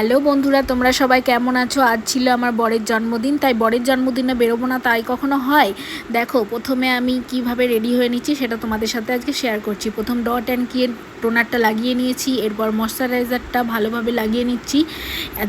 Hello বন্ধুরা, তোমরা সবাই কেমন আছো? আজ ছিল আমার বরের জন্মদিন, তাই বরের জন্মদিনে বেরোবো না তাই কখনো হয়? দেখো, প্রথমে আমি কীভাবে রেডি হয়ে নিচ্ছি সেটা তোমাদের সাথে আজকে শেয়ার করছি। প্রথম ডট অ্যান্ড কি টোনারটা লাগিয়ে নিয়েছি, এরপর ময়শ্চারাইজারটা ভালোভাবে লাগিয়ে নিচ্ছি।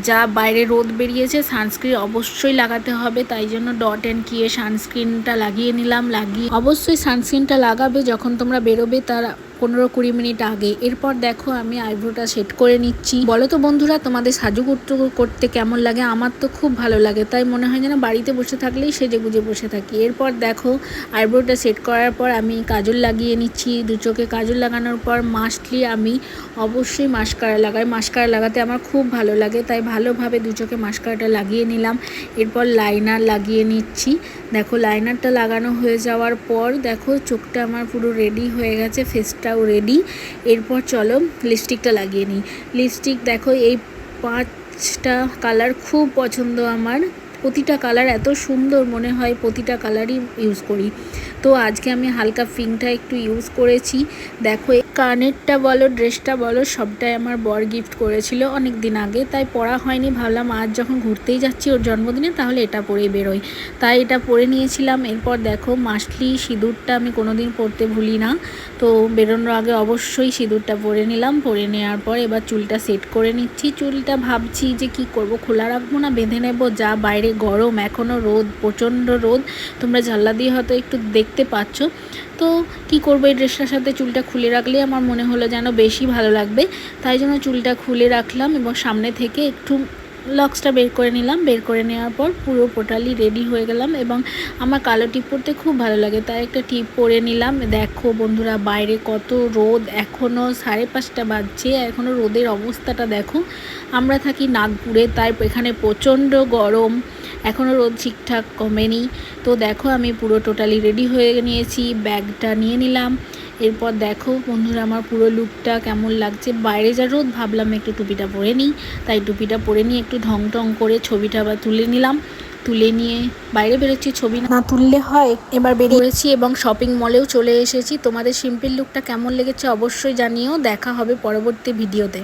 যা বাইরে রোদ বেরিয়েছে সানস্ক্রিন অবশ্যই লাগাতে হবে, তাই জন্য ডট অ্যান্ড কিয়ে সানস্ক্রিনটা লাগিয়ে নিলাম, লাগিয়ে অবশ্যই সানস্ক্রিনটা লাগাবে যখন তোমরা বেরোবে, তার পনেরো কুড়ি মিনিট আগে। এরপর দেখো আমি আইব্রোটা সেট করে নিচ্ছি। বলো তো বন্ধুরা, তোমাদের সাজুগুজু করতে কেমন লাগে? আমার তো খুব ভালো লাগে, তাই মনে হয় যেন বাড়িতে বসে থাকলেই সেজে গুজে বসে থাকি। এরপর দেখো আইব্রোটা সেট করার পর আমি কাজল লাগিয়ে নিচ্ছি। দু চোখে কাজল লাগানোর পর মাস্টলি আমি অবশ্যই মাস্কারা লাগাই। মাস্কারা লাগাতে আমার খুব ভালো লাগে, তাই ভালোভাবে দু চোখে মাস্কারাটা লাগিয়ে নিলাম। এরপর লাইনার লাগিয়ে নিচ্ছি। দেখো লাইনারটা লাগানো হয়ে যাওয়ার পর দেখো চোখটা আমার পুরো রেডি হয়ে গেছে ফেসটাও রেডি এরপর চলো লিপস্টিকটা লাগিয়ে নিই। লিপস্টিক দেখো, এই পাঁচটা কালার খুব পছন্দ আমার। প্রতিটা কালার এত সুন্দর মনে হয়, প্রতিটা কালারই ইউজ করি। তো আজকে আমি হালকা ফিংটা একটু ইউজ করেছি। দেখো কানেরটা বলো, ড্রেসটা বলো, সবটাই আমার বর গিফট করেছিল অনেক দিন আগে। তাই পরা হয়নি, ভাবলাম আজ যখন ঘুরতেই যাচ্ছি ওর জন্মদিনে, তাহলে এটা পরেই বেরোই। তাই এটা পরে নিয়েছিলাম। এরপর দেখো, মাসলি সিঁদুরটা আমি কোনো দিন পরতে ভুলি না। তো বেরোনোর আগে অবশ্যই সিঁদুরটা পরে নিলাম। পরে নেওয়ার পর এবার চুলটা সেট করে নিচ্ছি। চুলটা ভাবছি যে কি করব, খোলা রাখব না, বেঁধে নেব? যা বাইরে গরম এখনও রোদ, প্রচণ্ড রোদ। তোমরা জানলা দিয়ে হয়তো একটু দেখতে পাচ্ছ। তো কি করব, এই ড্রেসটার সাথে চুলটা খুলে রাখলে আমার মনে হলো যেন বেশি ভালো লাগবে। তাই জন্য চুলটা খুলে রাখলাম এবং সামনে থেকে একটু লক্সটা বের করে নিলাম। বের করে নেওয়ার পর পুরো পোটালি রেডি হয়ে গেলাম এবং আমার কালো টিপ পরতে খুব ভালো লাগে। তাই একটা টিপ পরে নিলাম। দেখো বন্ধুরা, বাইরে কত রোদ। এখনও সাড়ে পাঁচটা বাজছে। এখনও রোদের অবস্থাটা দেখো। আমরা থাকি নাগপুরে, তাই এখানে প্রচণ্ড গরম। এখনও রোদ ঠিকঠাক কমেনি। তো দেখো, আমি পুরো টোটালি রেডি হয়ে নিয়েছি, ব্যাগটা নিয়ে নিলাম। এরপর দেখো, বন্ধুরা, আমার পুরো লুকটা কেমন লাগছে। বাইরে যা রোদ, ভাবলাম একটু টুপিটা পরে নিই। তাই টুপিটা পরে নিয়ে একটু ঢং টং করে ছবিটা আবার তুলে নিলাম। তুলে নিয়ে বাইরে বেরোচ্ছি, ছবি না তুললে হয়, এবার বেরিয়েছি এবং শপিং মলেও চলে এসেছি। তোমাদের সিম্পল লুকটা কেমন লেগেছে অবশ্যই জানিও। দেখা হবে পরবর্তী ভিডিওতে